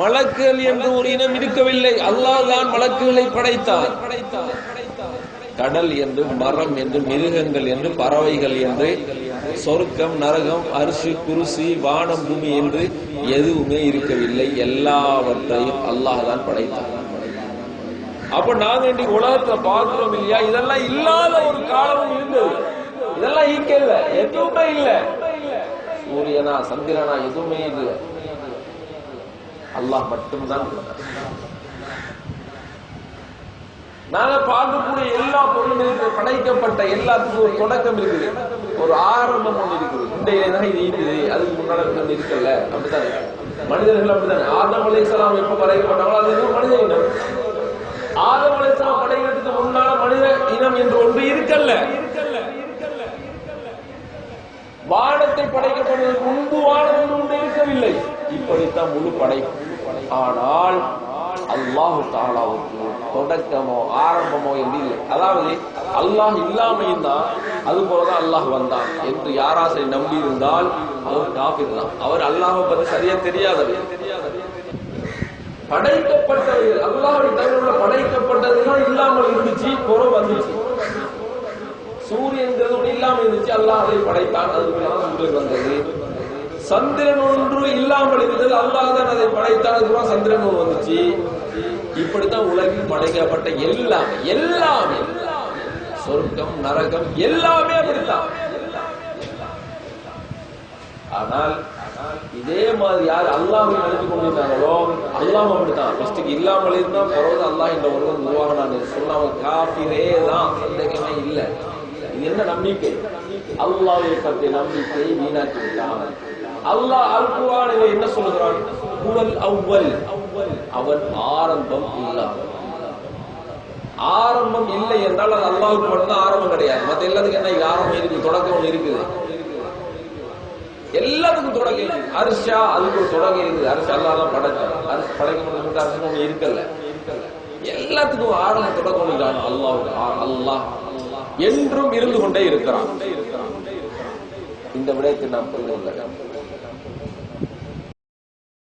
மலக்குகள் என்று ஒரு இனம் இருக்கவில்லை. அல்லாஹ் தான் மலக்குகளை படைத்தான் கடல் என்று மரம் என்று மிருகங்கள் என்று பறவைகள் என்று சொர்க்கம் நரகம் அரிசி குருசி வானம் பூமி என்று எதுவுமே இருக்கவில்லை. எல்லாவற்றையும் அல்லாஹ் தான் படைத்தான் அப்ப நாங்க இன்னைக்கு உலகத்துல பாக்குறோம் இல்லையா? இதெல்லாம் இல்லாத ஒரு காலமும் இருந்தது. இதெல்லாம் ஈக்கல்ல எதுவுமே இல்ல. சூரியனா சந்திரனா எதுவுமே இல்லை. அல்லாஹ் மட்டும்தான் நாங்க பார்க்கக்கூடிய எல்லா பொருளும் படைக்கப்பட்ட எல்லாத்துக்கும் ஒரு தொடக்கம் இருக்குது. ஒரு ஆரம்பம் ஒண்ணு இருக்குது. இந்த தான் இது இருக்குது அதுக்கு முன்னாடி ஒண்ணு இருக்கல அப்படித்தானே? மனிதர்கள் அப்படித்தான்? ஆதம் அலைசலாம் எப்ப படைக்கப்பட்டாங்களோ அது மனித இனம். ஆதம் அலைசலாம் படைக்கிறதுக்கு முன்னால மனித இனம் என்று ஒன்று இருக்கல்ல. வானத்தை படைக்கப்படுவதற்கு முன்பு வானம் ஒன்று இருக்கவில்லை. இப்படித்தான் முழு படைப்பு ஆனால் அல்லாஹு தாலாவுக்கு தொடக்கமோ ஆரம்பமோ என்று இல்லை. அதாவது அல்லாஹ் இல்லாமையும் தான் அது போலதான் அல்லாஹ் வந்தான் என்று யாராசை நம்பி இருந்தால் அவர் காபிர் தான். அவர் அல்லாஹை பத்தி சரியா தெரியாதது படைக்கப்பட்டது அல்லாஹை தகவல படைக்கப்பட்டதுதான் இல்லாமல் இருந்துச்சு புறம் வந்துச்சு. சூரியன்கிறது இல்லாமல் இருந்துச்சு அல்லாஹ் அதை படைத்தான். அதுக்குள்ளதான் சூரியன் வந்தது. சந்திரன் ஒன்று இல்லாமல் இருந்தது. அல்லாஹ் தான் அதை படைத்தான் சந்திரன் ஒன்று வந்துச்சு. இப்படித்தான் உலகில் படைக்கப்பட்ட எல்லாம் எல்லாமே. சொர்க்கம் நரகம் எல்லாமே அப்படித்தான். ஆனால் இதே மாதிரி யார் அல்லாஹ் நினைச்சு கொண்டிருந்தாங்களோ அல்லாஹ் அப்படித்தான். ஃபர்ஸ்ட் இல்லாமல் இருந்தா பரவாயில்ல அல்லாஹ் இந்த உலகம் உருவாகினான்னு சொல்லாம காபிரே தான். சந்தேகமே இல்லை. இது என்ன நம்பிக்கை? அல்லாவை பற்றிய நம்பிக்கையை வீணாக்கி விட்டான். அல்லாஹ் அல் குர்ஆனிலே என்ன சொல்கிறான் குவல் அவ்வல். அவன் ஆரம்பம் இல்லாதவன் ஆரம்பம் இல்லை என்றால் அது அல்லாவுக்கு மட்டும்தான் ஆரம்பம் கிடையாது. மத்த எல்லாத்துக்கும் என்ன ஆரம்பம் இருக்கு தொடக்கம் இருக்குது. எல்லாத்துக்கும் தொடக்கம் இருக்கு அரிசா அதுக்கு ஒரு தொடக்கம் இருக்குது. அரிசி அல்லாஹ் தான் படைச்சான். அரிசி படைக்க முடியும் அரசு ஒண்ணு இருக்கல. எல்லாத்துக்கும் ஆரம்பம் தொடக்கம் ஒண்ணு அல்லாஹ் அல்லாஹ் என்றும் இருந்து கொண்டே இருக்கிறான். இந்த விடயத்தை நாம் புரிந்து கொள்ள